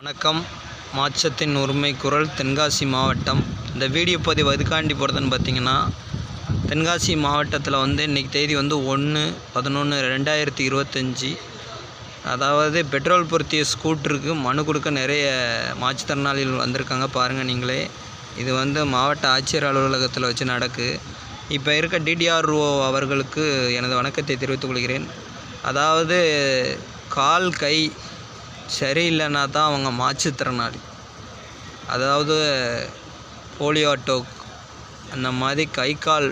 வணக்கம். மாற்றத்தின் உரிமை குரல் தென்காசி மாவட்டம். இந்த வீடியோ பதிவு எதுக்காண்டி போகிறதுன்னு பார்த்தீங்கன்னா தென்காசி மாவட்டத்தில் வந்து இன்றைக்கி தேதி வந்து ஒன்று பதினொன்று ரெண்டாயிரத்தி இருபத்தஞ்சி. அதாவது பெட்ரோல் பொருத்திய ஸ்கூட்டருக்கு மனு கொடுக்க நிறைய மாற்றுத்திறனாளிகள் வந்திருக்காங்க பாருங்கள் நீங்களே. இது வந்து மாவட்ட ஆட்சியர் அலுவலகத்தில் வச்சு நடக்கு. இப்போ இருக்க டிடிஆர்ஓ அவர்களுக்கு எனது வணக்கத்தை தெரிவித்துக் கொள்கிறேன். அதாவது கால் கை சரியில்லைன்னா தான் அவங்க மாற்றுத்திறனாளி. அதாவது போலியோ டோக் அந்த மாதிரி கை கால்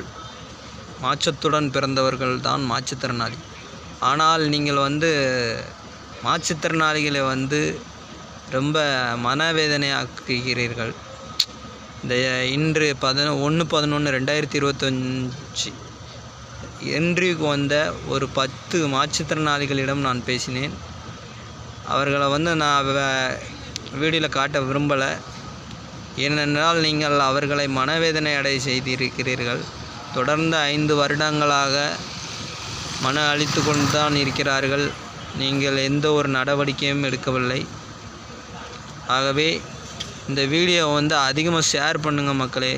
மாற்றத்துடன் பிறந்தவர்கள் தான் மாற்றுத்திறனாளி. ஆனால் நீங்கள் வந்து மாற்றுத்திறனாளிகளை வந்து ரொம்ப மனவேதனையாக்குகிறீர்கள். இந்த இன்று பதினொ ஒன்று பதினொன்று ரெண்டாயிரத்தி இருபத்தஞ்சி இன்றைக்கு வந்த ஒரு பத்து மாற்றுத்திறனாளிகளிடம் நான் பேசினேன். அவர்களை வந்து நான் வீடியோவில் காட்ட விரும்பலை. ஏனென்றால் நீங்கள் அவர்களை மனவேதனை அடை செய்திருக்கிறீர்கள். தொடர்ந்து ஐந்து வருடங்களாக மன அழித்து கொண்டு தான் இருக்கிறார்கள். நீங்கள் எந்த ஒரு நடவடிக்கையும் எடுக்கவில்லை. ஆகவே இந்த வீடியோ வந்து அதிகமாக ஷேர் பண்ணுங்கள் மக்களே.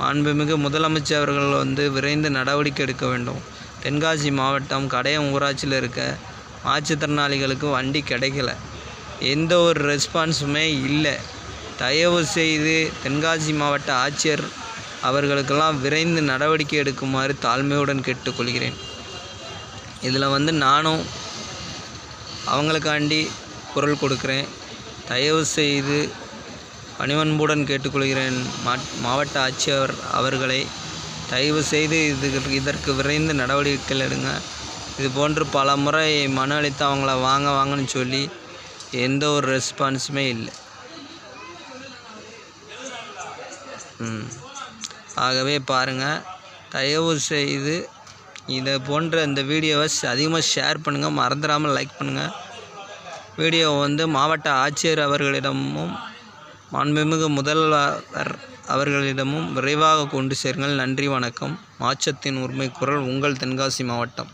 மாண்புமிகு முதலமைச்சர் அவர்கள் வந்து விரைந்து நடவடிக்கை எடுக்க வேண்டும். தென்காசி மாவட்டம் கடையம் ஊராட்சியில் இருக்க மாற்றுத்திறனாளிகளுக்கு வண்டி கிடைக்கல. எந்த ஒரு ரெஸ்பான்ஸுமே இல்லை. தயவு செய்து தென்காசி மாவட்ட ஆட்சியர் அவர்களுக்கெல்லாம் விரைந்து நடவடிக்கை எடுக்குமாறு தாழ்மையுடன் கேட்டுக்கொள்கிறேன். இதில் வந்து நானும் அவங்களுக்காண்டி குரல் கொடுக்குறேன். தயவு செய்து பணிவன்புடன் கேட்டுக்கொள்கிறேன் மாவட்ட ஆட்சியர் அவர்களை. தயவு செய்து இதுக்கு இதற்கு விரைந்து நடவடிக்கைகள் எடுங்க. இது போன்று பல முறை மனு அளித்து அவங்கள வாங்க வாங்கன்னு சொல்லி எந்த ஒரு ரெஸ்பான்ஸுமே இல்லை. ம். ஆகவே பாருங்கள் தயவு செய்து இதை போன்ற இந்த வீடியோவை அதிகமாக ஷேர் பண்ணுங்கள் மறந்துடாமல் லைக் பண்ணுங்கள் வீடியோ வந்து மாவட்ட ஆட்சியர் அவர்களிடமும் மாண்புமிகு முதல்வர் அவர்களிடமும் விரைவாக கொண்டு சேருங்கள் நன்றி வணக்கம். மாச்சத்தின் உரிமை குரல் உங்கள் தென்காசி மாவட்டம்.